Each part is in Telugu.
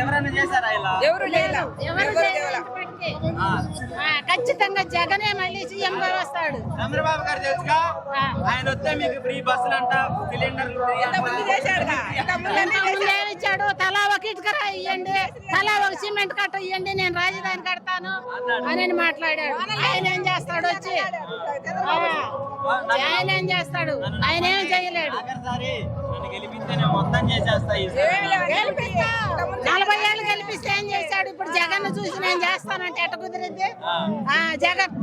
ఎవరైనా చేశారా ఇలా? ఎవరు ఖచ్చితంగా జగనే మళ్ళీ సీఎం గా వస్తాడు. చంద్రబాబు గారు తెలుసుగా? ఆ. ఆయన వస్తే మీకు ఫ్రీ బస్సులు అంట సిలిండర్ ఇచ్చాడు? తలా ఒక ఇటుక రాయి ఇయ్యండి. తలా ఒక సిమెంట్ కట్ట ఇయ్యండి. నేను రాజధాని కడతాను అని మాట్లాడాడు. ఆయన ఏం చేస్తాడు వచ్చి? ఆయన ఏం చేస్తాడు? ఆయన ఏం ఆఖరిసారి నన్ను గెలిపిస్తే నేను మొత్తం చేసేస్తా. నలభై ఏళ్ళు గెలిపిస్తే ఏం చేశాడు? ఇప్పుడు జగన్ చూసి నేను చేస్తానంటే ఎట్ట కుదిరిద్ది ఆ. జగన్.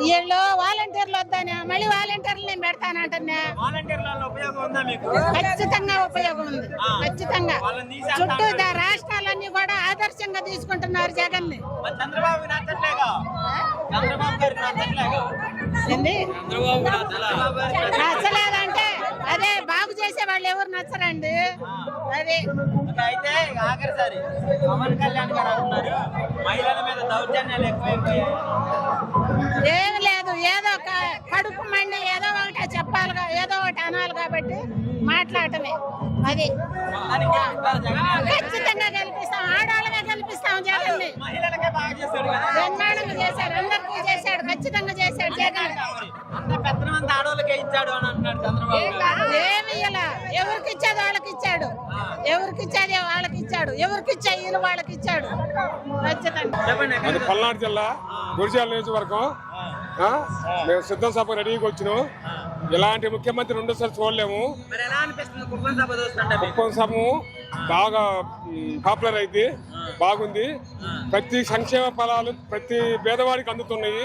వీళ్ళు వాలంటీర్లు వద్దానే మళ్ళీ వాలంటీర్లు నేను పెడతానంటున్నా. వాలంటీర్ల వల్ల ఉపయోగం ఉందా మీకు? ఖచ్చితంగా ఉపయోగం ఉంది. ఖచ్చితంగా. చుట్టూ రాష్ట్రాలన్నీ కూడా ఆదర్శంగా తీసుకుంటున్నారు జగన్ని చంద్రబాబు నచ్చట్లేగా చంద్రబాబు గారికి నచ్చట్లేగా ఏంది చంద్రబాబు చంద్రబాబు గారికి నచ్చలేదంటే అదే బాగు చేసే వాళ్ళు ఎవరు నచ్చరండి? అదే. అయితే ఇక ఆఖరిసారి పవన్ కళ్యాణ్ గారు అంటున్నారు మహిళల మీద దౌర్జన్యాలు ఎక్కువైపోయాయి. ఏమి లేదు ఏదో ఒక కడుపు మండి ఏదో ఒకటి చెప్పాలి ఏదో ఒకటి అనాలి కాబట్టి మాట్లాడటమే. అది. ఖచ్చితంగా గెలిపిస్తాం ఆడవాళ్ళగా గెలిపిస్తాం జగన్ని మహిళలకే బాగా చేస్తాడు కదా. బ్రహ్మాండంగా చేశాడు అందరికీ చేశాడు ఖచ్చితంగా చేశాడు జగన్. అంత పెత్తనం అంతా ఆడవాళ్ళకే ఇచ్చాడు అని అంటున్నాడు చంద్రబాబు గారు ఏమి ఇలా ఎవరికి ఇచ్చేది వాళ్ళకి ఇచ్చాడు ఎవరికి ఇచ్చేది వాళ్ళకి ఇచ్చాడు. ఎవరికి ఇచ్చే వీళ్ళు వాళ్ళకి ఇచ్చాడు. ఖచ్చితంగా. పల్నాడు జిల్లా గురిజాల నియోజకవర్గం. ఆ? మేము సిద్ధం సభ రెడీగా వచ్చినాం. ఇలాంటి ముఖ్యమంత్రి రెండోసారి చూడలేము. మరి ఎలా అనిపిస్తుంది? కుప్పం సభ బాగా పాపులర్ అయింది. బాగుంది. ప్రతి సంక్షేమ ఫలాలు ప్రతి పేదవాడికి అందుతున్నాయి.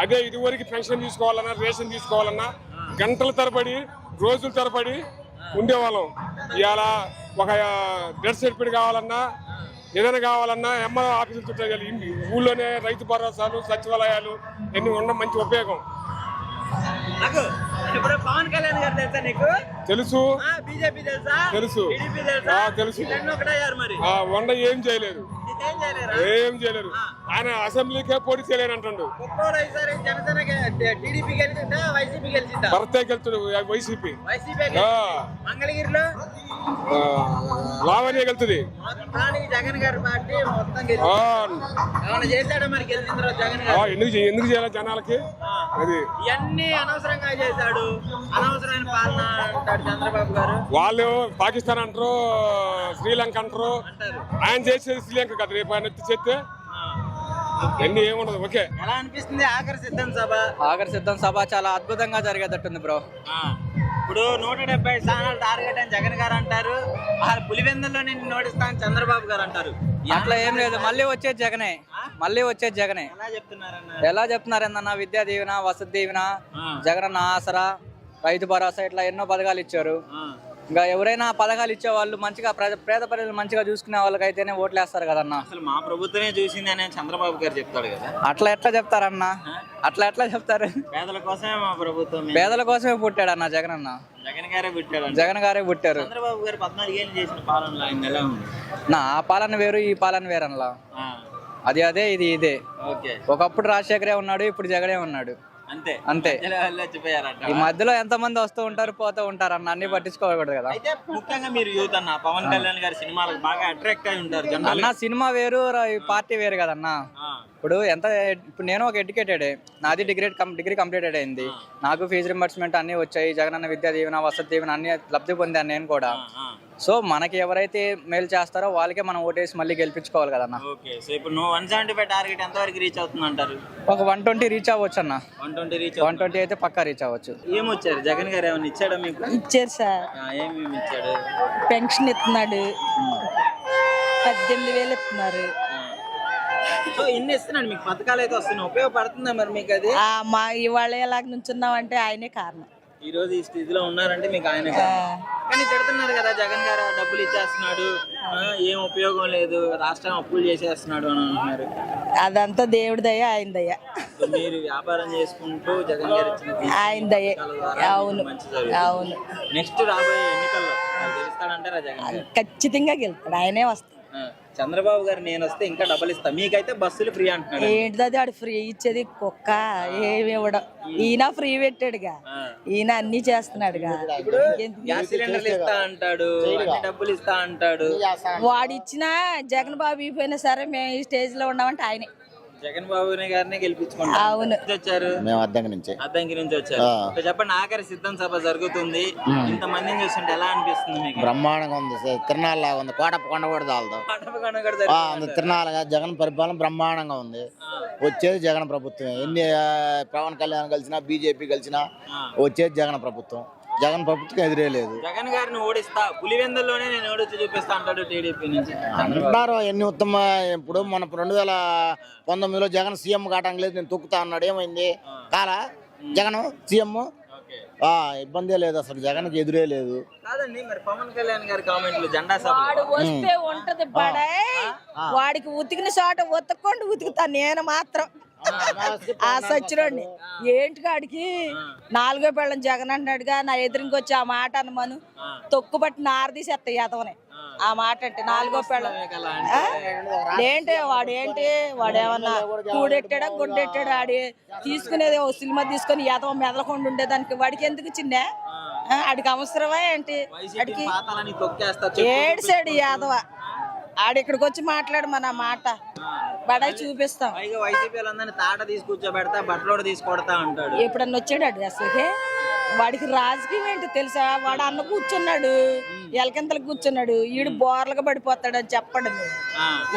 అదే ఇదివరకు పెన్షన్ తీసుకోవాలన్నా రేషన్ తీసుకోవాలన్నా గంటల తరబడి రోజుల తరబడి ఉండేవాళ్ళం. ఇవాళ ఒక డెత్ సర్టిఫికేట్ కావాలన్నా ఏదైనా కావాలన్నా ఎంఆర్ ఆఫీసులు చుట్టూ వెళ్ళి ఇంటి ఊళ్ళోనే రైతు భరోసాలు సచివాలయాలు ఇవన్నీ ఉండడం మంచి ఉపయోగం. పవన్ కళ్యాణ్ గారు తెలుసా నీకు? తెలుసు. బీజేపీ తెలుసా? తెలుసు. వండ ఏం చేయలేదు. ఏం చేయలేరు? ఆయన అసెంబ్లీకే పోటీ ఈసారి జనసేన టీడీపీ గెలిచిందా వైసీపీ మంగళగిరిలో? లావణ్య గారు ఎందుకు ఎందుకు చేయాలి జనాలకి? అది. ఇవన్నీ అనవసరంగా చేశాడు. అనవసరమైన పాలన అంటాడు చంద్రబాబు గారు. వాళ్ళు పాకిస్తాన్ అంటారు శ్రీలంక అంటారు. అంటారు. ఆయన చేసేది శ్రీలంక కదా. రేపు ఆయన చేస్తే ఎన్ని ఏముండదు. ఓకే. ఎలా అనిపిస్తుంది ఆఖరి సిద్ధం సభ? ఆఖరి సిద్ధం సభ చాలా అద్భుతంగా జరిగేటట్టుంది బ్రో. ఆ, ఇప్పుడు నూట డెబ్బై స్థానాలు టార్గెట్ అని జగన్ గారు అంటారు పులివెందుల్లో నేను నోటిస్తాను చంద్రబాబు గారు అంటారు. అట్లా ఏం లేదు. మళ్ళీ వచ్చేది జగనే. మళ్ళీ వచ్చేది జగనే. ఎలా చెప్తున్నారన్న? ఎలా చెప్తున్నారు ఏందన్న విద్యా దీవెన వసతి దీవెన. జగనన్న ఆసరా రైతు భరోసా ఇట్లా ఎన్నో పథకాలు ఇచ్చారు. ఆ, ఇంకా ఎవరైనా పథకాలు ఇచ్చే వాళ్ళు మంచిగా ప్రజ- పేద ప్రజలు మంచిగా చూసుకునే వాళ్ళకైతేనే ఓట్లు వేస్తారు కదన్న. అసలు మా ప్రభుత్వమే చూసింది అని చంద్రబాబు గారు చెప్తాడు కదా. అట్లా ఎట్లా చెప్తారన్న? అట్లా ఎట్లా చెప్తారు? పేదల కోసమే మా ప్రభుత్వం పేదల కోసమే పుట్టాడన్న జగనన్న. జగన్ గారే పెట్టాడు జగన్ గారే పుట్టారు. చంద్రబాబు గారు పద్నాలుగేళ్ళు చేసిన పాలనలో ఆయన ఎలా ఉంది? నా ఆ పాలన వేరు ఈ పాలన వేరనలా అది అదే ఇది ఇదే. ఓకే. ఒకప్పుడు రాజశేఖరే ఉన్నాడు ఇప్పుడు జగనే ఉన్నాడు. అంతే. అంతే. ఈ మధ్యలో ఎంత మంది వస్తూ ఉంటారు పోతూ ఉంటారు అన్న అన్ని పట్టించుకోకూడదు కదా. అయితే ముఖ్యంగా మీరు యూత్ అన్న పవన్ కళ్యాణ్ గారి సినిమాలకు బాగా అట్రాక్ట్ అయి ఉంటారు అన్న సినిమా వేరు ఈ పార్టీ వేరు కదన్న ఇప్పుడు ఎంత ఇప్పుడు నేను ఒక ఎడ్యుకేటెడ్ నాది డిగ్రీ డిగ్రీ కంప్లీటెడ్ అయింది. నాకు ఫీజు రింబర్స్మెంట్ అన్ని వచ్చాయి. జగనన్న విద్యా దీవెన వసతి దీవెన అన్ని లబ్ధి పొందాను నేను కూడా. సో మనకి ఎవరైతే మేలు చేస్తారో వాళ్ళకే మనం ఓటేసి మళ్ళీ గెలిపించుకోవాలి కదన్న ఓకే సో ఇప్పుడు నువ్వు వన్ సెవెంటీ ఫైవ్ టార్గెట్ ఎంత వరకు రీచ్ అవుతుంది అంటారు? ఒక వన్ ట్వంటీ రీచ్ అవ్వచ్చు అన్న. One twenty reach one twenty అయితే పక్కా రీచ్ అవ్వచ్చు. ఏమొచ్చారు? జగన్ గారు ఏమైనా ఇచ్చాడా మీకు? ఇచ్చారు సార్. ఆ, ఏమేమి ఇచ్చాడు? పెన్షన్ ఇస్తున్నాడు. పద్దెనిమిది వేలు ఇస్తున్నారు. సో ఇన్ని ఇస్తున్నాడు మీకు పథకాలు అయితే వస్తున్నాయి. ఉపయోగపడుతుందా మరి మీకు అది? ఆ, మా ఇవాళ ఎలాగ నుంచున్నామంటే ఆయనే కారణం. ఈ రోజు ఈ స్థితిలో ఉన్నారంటే మీకు ఆయన కానీ తిడుతున్నారు కదా జగన్ గారు డబ్బులు ఇచ్చేస్తున్నాడు. ఏం ఉపయోగం లేదు. రాష్ట్రం అప్పులు చేసేస్తున్నాడు అని అంటున్నారు. అదంతా దేవుడి దయ ఆయన దయ. మీరు వ్యాపారం చేసుకుంటూ జగన్ గారు ఇచ్చిన ఆయన దయ. అవును. అవును. నెక్స్ట్ రాబోయే ఎన్నికల్లో గెలుస్తాడంటారా జగన్ ఖచ్చితంగా గెలుస్తాడు ఆయనే వస్తాడు చంద్రబాబు గారు నేను వస్తే ఇంకా డబ్బులు ఇస్తా. మీకైతే బస్సులు ఫ్రీ అంటున్నాడు. ఏంటిది ఆడు ఫ్రీ ఇచ్చేది కుక్క ఏమి ఇవ్వడం. ఈయన ఫ్రీ పెట్టాడుగా. ఈయన అన్ని చేస్తున్నాడుగా? గ్యాస్ సిలిండర్లు ఇస్తా అంటాడు అన్ని డబ్బులు ఇస్తా అంటాడు. వాడు ఇచ్చినా జగన్ బాబు అయిపోయినా సరే మేము ఈ స్టేజ్లో ఉన్నామంటే ఆయనే. జగన్ బాబు గారిని గెలిపించుకుంటారు అవును. వచ్చారు? మేము అద్దెంకి నుంచి. అద్దంకి నుంచి వచ్చారు. చెప్పండి ఆఖరి సిద్ధం సభ జరుగుతుంది. ఇంత మందిని చూస్తుంటే ఎలా అనిపిస్తుంది మీకు? బ్రహ్మాండంగా ఉంది సార్. తిరణాలలాగా ఉంది. కోటప్ప కొండ కూడా చాలదు. అంత తిరణాలుగా జగన్ పరిపాలన బ్రహ్మాండంగా ఉంది. వచ్చేది జగన్ ప్రభుత్వం ఎన్ని పవన్ కళ్యాణ్ కలిసినా బీజేపీ కలిసినా వచ్చేది జగన్ ప్రభుత్వం. జగన్ ప్రభుత్వం ఎదురే లేదు జగన్ గారిని ఓడిస్తా పులివెందుల్లోనే నేను ఓడించి చూపిస్తా అంటాడు టీడీపీ నుంచి. అంటున్నారు ఎన్ని ఉత్తమ ఇప్పుడు మన రెండు వేల పంతొమ్మిదిలో జగన్ సీఎం కావటం లేదు నేను తొక్కుతా అన్నాడు ఏమైంది? కాలా జగన్ సీఎం? ఓకే. ఆ ఇబ్బందే లేదు అసలు జగన్కి ఎదురే లేదు. కాదండి మరి పవన్ కళ్యాణ్ గారి కామెంట్లు జెండా వాడు వస్తే ఉంటది బడే వాడికి ఉతికిన చోట ఉతక్కోండి ఉతుకుతా నేను మాత్రం. ఆ సచ్చిరోడిని ఏంటి కాడికి నాలుగో పెళ్ళం జగన్ అంటున్నాడుగా నా ఎదురుకి వచ్చి ఆ మాట అనమను. తొక్కు బట్టి నారదీసేస్తా ఎదవని ఆ. మాట అంటే నాలుగో పెళ్ళం? ఏంటి వాడు ఏంటి? వాడు ఏమన్నా కూడెట్టాడా గుడ్డెట్టాడా ఆడి? తీసుకునేది ఓ సినిమా తీసుకొని ఎదవ మెదలకుండా ఉండేదానికి వాడికి ఎందుకు చిన్న? ఆడికి అవసరమా ఏంటి? పాతాలని తొక్కేస్తా ఏడ్సాడు యాదవ. ఆడిక్కడికి వచ్చి మాట్లాడు మన మాట. బడాయి చూపిస్తాం. పైగా వైసీపీ వాళ్ళందరినీ తాట తీసి కూర్చోబెడతా బట్టలోడు తీసి కొడతా అంటాడు. ఎప్పుడన్నా వచ్చాడు అసలుకే? వాడికి రాజకీయం ఏంటి తెలుసా? వాడు అన్న కూర్చున్నాడు ఎలకెంతలు కూర్చున్నాడు. ఈడు బోర్లుగా పడిపోతాడు అని చెప్పండి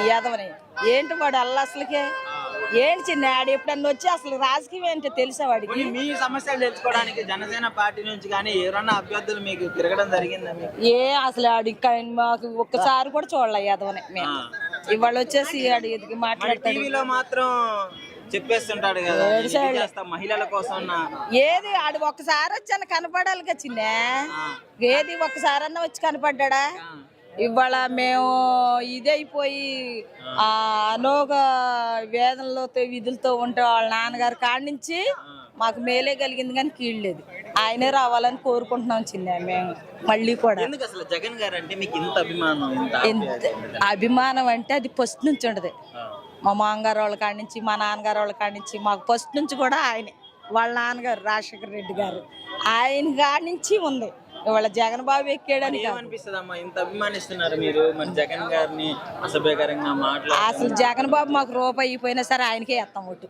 యాదవని. ఏంటి వాడు అల్ల అసలుకే? ఏంటి చిన్న ఆడు? ఎప్పుడన్నా వచ్చి అసలు రాజకీయం ఏంటో తెలుసా వాడికి? మీ సమస్యలు తెలుసుకోవడానికి జనసేన పార్టీ నుంచి కానీ ఎవరన్నా అభ్యర్థులు మీకు తిరగడం జరిగిందా మీకు? ఏ అసలు ఆడు ఇక్కడ మాకు ఒక్కసారి కూడా చూడలే యాదవని మేము. ఇవాళ వచ్చేసి ఆడు ఎదిగి మాట్లాడతాడు? టీవీలో మాత్రం చెప్పేస్తుంటాడు కదా నేను ఇది చేస్తా మహిళల కోసం ఏది ఆడు ఒక్కసారి వచ్చాను కనపడాలిగా చిన్న. ఏది ఒక్కసారన్నా వచ్చి కనపడ్డా ఇవాళ మేము ఇదైపోయి ఆ. అనోగ వేదనలతో విధులతో ఉంటే వాళ్ళ నాన్నగారి కాడి నుంచి మాకు మేలే కలిగింది కానీ కీళ్ళలేదు ఆయనే రావాలని కోరుకుంటున్నాం చిన్న మేము మళ్ళీ కూడా. అసలు జగన్ గారు అంటే మీకు ఇంత అభిమానం అభిమానం అంటే అది ఫస్ట్ నుంచి ఉండదు మా మామగారు వాళ్ళ కాడి నుంచి మా నాన్నగారు వాళ్ళ కాడి నుంచి మాకు ఫస్ట్ నుంచి కూడా ఆయనే వాళ్ళ నాన్నగారు రాజశేఖర రెడ్డి గారు. ఆయన కాడి నుంచి ఉంది. ఇవాళ జగన్ బాబు ఎక్కాడని. ఏమనిపిస్తుంది అమ్మా ఇంత అభిమానిస్తున్నారు మీరు. మరి జగన్ గారిని అసభ్యకరంగా మాట్లాడు అసలు జగన్ బాబు మాకు రూపాయి అయిపోయినా సరే ఆయనకే ఓటు.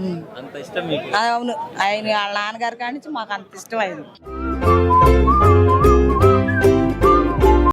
ఉమ్. అంత ఇష్టం మీకు? అవును. ఆయన వాళ్ళ నాన్నగారి కాడి నుంచి మాకు అంత ఇష్టం అయింది